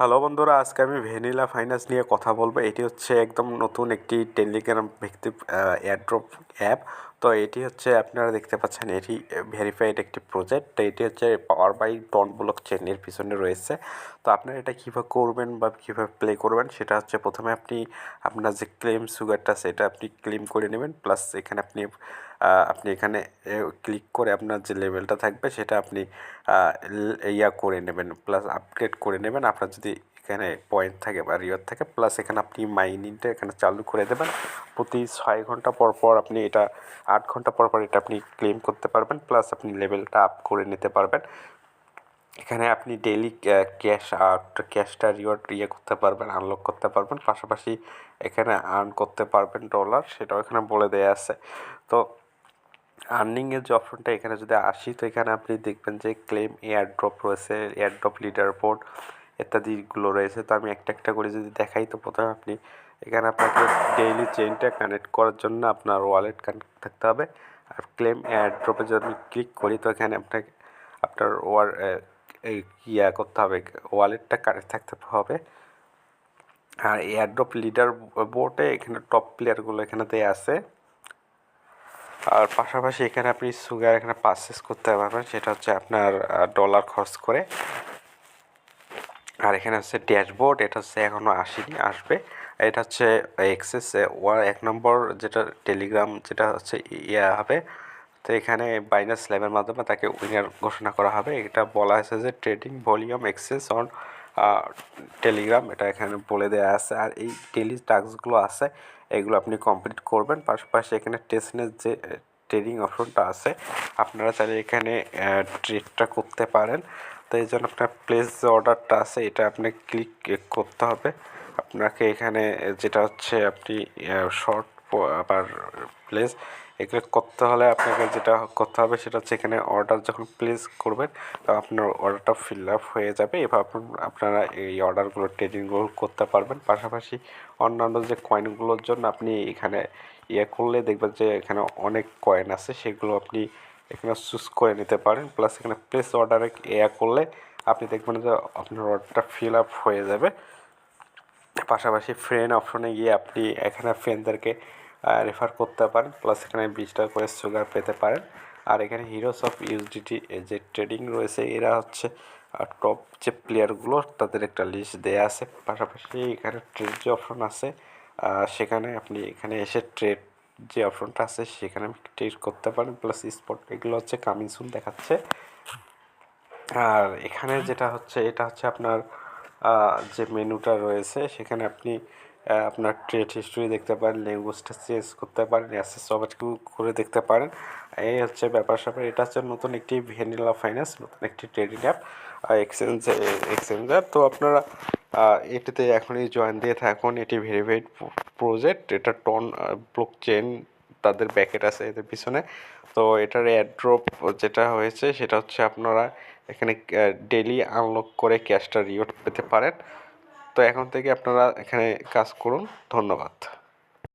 Hello বন্ধুরা, আজকে আমি ভ্যানিলা ফাইন্যান্স নিয়ে কথা বলব। এটি হচ্ছে একদম নতুন একটি টেলিগ্রাম ভিত্তিক এয়ারড্রপ অ্যাপ তো এটি হচ্ছে আপনারা দেখতে পাচ্ছেন, এটি ভেরিফাইড একটি প্রজেক্ট তো এটি হচ্ছে পাওয়ার বাই টন ব্লক চেনের পিছনে রয়েছে। তো আপনারা এটা কীভাবে করবেন বা কীভাবে প্লে করবেন, সেটা হচ্ছে প্রথমে আপনি আপনার যে ক্লেম সুগারটা সেটা আপনি ক্লেম করে নেবেন। প্লাস এখানে আপনি আপনি এখানে ক্লিক করে আপনার যে লেভেলটা থাকবে সেটা আপনি ইয়া করে নেবেন প্লাস আপগ্রেড করে নেবেন। আপনার যদি এখানে পয়েন্ট থাকে বা রিওয়ার্ড থাকে প্লাস এখানে আপনি মাইনিংটা এখানে চালু করে দেবেন। প্রতি ছয় ঘণ্টা পর পর আপনি এটা, আট ঘণ্টা পর পর এটা আপনি ক্লেম করতে পারবেন প্লাস আপনি লেভেলটা আপ করে নিতে পারবেন। এখানে আপনি ডেইলি ক্যাশ আউট ক্যাশটা রিওয়ার্ড ইয়ে করতে পারবেন আনলক করতে পারবেন। পাশাপাশি এখানে আর্ন করতে পারবেন ডলার সেটাও এখানে বলে দেওয়া আছে। তো আর্নিংয়ের যে অপশনটা এখানে যদি আসি, তো এখানে আপনি দেখবেন যে ক্লেম এয়ার ড্রপ রয়েছে এয়ার ড্রপ লিডার বোর্ড ইত্যাদিগুলো রয়েছে। তো আমি একটা একটা করে যদি দেখাই, তো প্রথমে আপনি এখানে আপনাকে ডেইলি চেইনটা কানেক্ট করার জন্য আপনার ওয়ালেট কানেক্ট থাকতে হবে। আর ক্লেম এয়ার ড্রপে যদি আমি ক্লিক করি, তো এখানে আপনাকে, আপনার ওয়ার ইয়া করতে হবে ওয়ালেটটা কানেক্ট থাকতে হবে। আর এয়ারড্রপ লিডার বোর্ডে এখানে টপ প্লেয়ারগুলো এখানে দেওয়া আছে। আর পাশাপাশি এখানে আপনি সুগার এখানে পারচেস করতে পারবেন, সেটা হচ্ছে আপনার ডলার খরচ করে। আর এখানে হচ্ছে ড্যাশবোর্ড এটা হচ্ছে এখনও আসেনি, আসবে। এটা হচ্ছে এক্সেস ওয়ার, এক নম্বর যেটা টেলিগ্রাম যেটা হচ্ছে ইয়া হবে। তো এখানে বাইনাস ল্যাবের মাধ্যমে তাকে উইনার ঘোষণা করা হবে। এটা বলা হয়েছে যে trading volume access on Telegram এটা এখানে বলে দেওয়া আছে। আর এই টেলি টাস্কগুলো আছে, এগুলো আপনি কমপ্লিট করবেন। পাশাপাশি এখানে টেসনের যে ট্রেডিং অপশনটা আছে, আপনারা চাইলে এখানে ট্রেডটা করতে পারেন। তো এই জন্য আপনার প্লেস যে অর্ডারটা আছে, এটা আপনাকে ক্লিক করতে হবে। আপনাকে এখানে যেটা হচ্ছে আপনি শর্ট আবার প্লেস এগুলো করতে হলে আপনাকে যেটা করতে হবে সেটা হচ্ছে এখানে অর্ডার যখন প্লেস করবেন আপনার অর্ডারটা ফিল আপ হয়ে যাবে। এবার আপনারা এই অর্ডারগুলো ট্রেডিংগুলো করতে পারবেন। পাশাপাশি অন্যান্য যে কয়েনগুলোর জন্য আপনি এখানে ইয়ে করলে দেখবেন যে এখানে অনেক কয়েন আছে, সেগুলো আপনি এখানে চুজ করে নিতে পারেন। প্লাস এখানে প্লেস অর্ডারে ইয়ে করলে আপনি দেখবেন যে আপনার অর্ডারটা ফিল আপ হয়ে যাবে। পাশাপাশি ফ্রেন্ড অপশনে গিয়ে আপনি এখানে ফ্রেন্ডদেরকে রেফার করতে পারেন প্লাস এখানে বিশ টাকা করে সুগার পেতে পারেন। আর এখানে হিরোস অফ ইউজিটি যে ট্রেডিং রয়েছে, এরা হচ্ছে টপ যে প্লেয়ারগুলো তাদের একটা লিস্ট দেয়া আছে। পাশাপাশি এখানে ট্রেড যে অপশন আছে সেখানে আপনি এখানে এসে ট্রেড যে অপশনটা আছে, সেখানে ট্রেড করতে পারেন প্লাস স্পট এগুলো হচ্ছে কামিং সুন দেখাচ্ছে। আর এখানে যেটা হচ্ছে, এটা হচ্ছে আপনার যে মেনুটা রয়েছে, সেখানে আপনি আপনার ট্রেড হিস্ট্রি দেখতে পারেন ল্যাঙ্গুয়েজটা চেঞ্জ করতে পারেন অ্যাসেস সব করে দেখতে পারেন। এই হচ্ছে ব্যাপার স্যাপার। এটা হচ্ছে নতুন একটি ভ্যানিলা ফাইন্যান্স নতুন একটি ট্রেডিং অ্যাপ এক্সচেঞ্জ এক্সচেঞ্জার তো আপনারা এটিতে এখনই জয়েন দিয়ে থাকুন। এটি ভেরিফাইড প্রজেক্ট এটা টন ব্লক চেন তাদের ব্যাকেট আছে এদের পিছনে। তো এটার অ্যাড্রপ যেটা হয়েছে, সেটা হচ্ছে আপনারা এখানে ডেলি আনলক করে ক্যাশটা রিওয়ার্ড পেতে পারেন। তো এখন থেকে আপনারা এখানে কাজ করুন। ধন্যবাদ।